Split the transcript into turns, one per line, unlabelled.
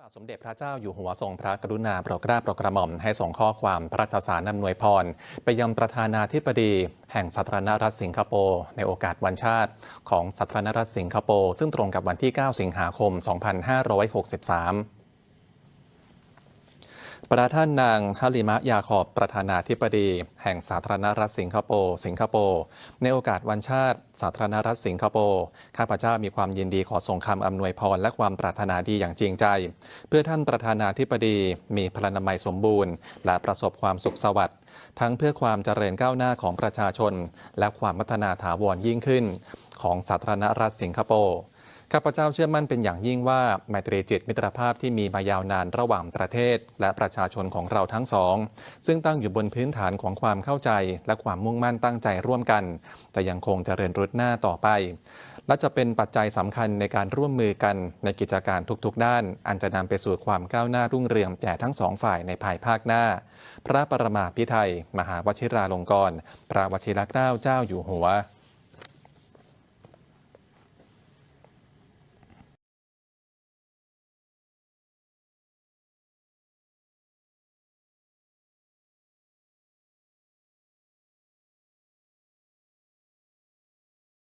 บาทสมเด็จพระเจ้าอยู่หัวทรงพระกรุณาโปรดเกล้าโปรดกระหม่อมให้ส่งข้อความพระราชสารนำนวยพร ไปยังประธานาธิบดี แห่งสาธารณรัฐสิงคโปร์ในโอกาสวันชาติของสาธารณรัฐสิงคโปร์ซึ่งตรงกับวันที่ 9 สิงหาคม 2563 ประท่านนางฮาลิมะยาขอบประธานาธิบดี แห่งสาธารณรัฐสิงคโปร์สิงคโปร์ในโอกาสวันชาติ สาธารณรัฐสิงคโปร์ข้าพเจ้ามีความยินดีขอส่งคำอำนวยพรและความปรารถนาดีอย่างจริงใจ เพื่อท่านประธานาธิบดีมีพลานามัยสมบูรณ์ และประสบความสุขสวัสดิ์ทั้งเพื่อความเจริญก้าวหน้าของประชาชน และความพัฒนาถาวรยิ่งขึ้น ของสาธารณรัฐสิงคโปร์ ข้าพเจ้าเชื่อมั่นเป็นอย่างยิ่งว่าไมตรีจิตมิตรภาพที่มีมายาวนานระหว่างประเทศ และประชาชนของเราทั้งสอง ซึ่งตั้งอยู่บนพื้นฐานของความเข้าใจ และความมุ่งมั่นตั้งใจร่วมกัน จะยังคงเจริญรุดหน้าต่อไป และจะเป็นปัจจัยสำคัญในการร่วมมือกันในกิจการทุกๆ ด้าน อันจะนำไปสู่ความก้าวหน้ารุ่งเรืองแก่ทั้งสองฝ่ายในภายภาคหน้า พระประมาพิไทยมหาวชิราลงกรณ์พระวชิรเกล้าเจ้าอยู่หัว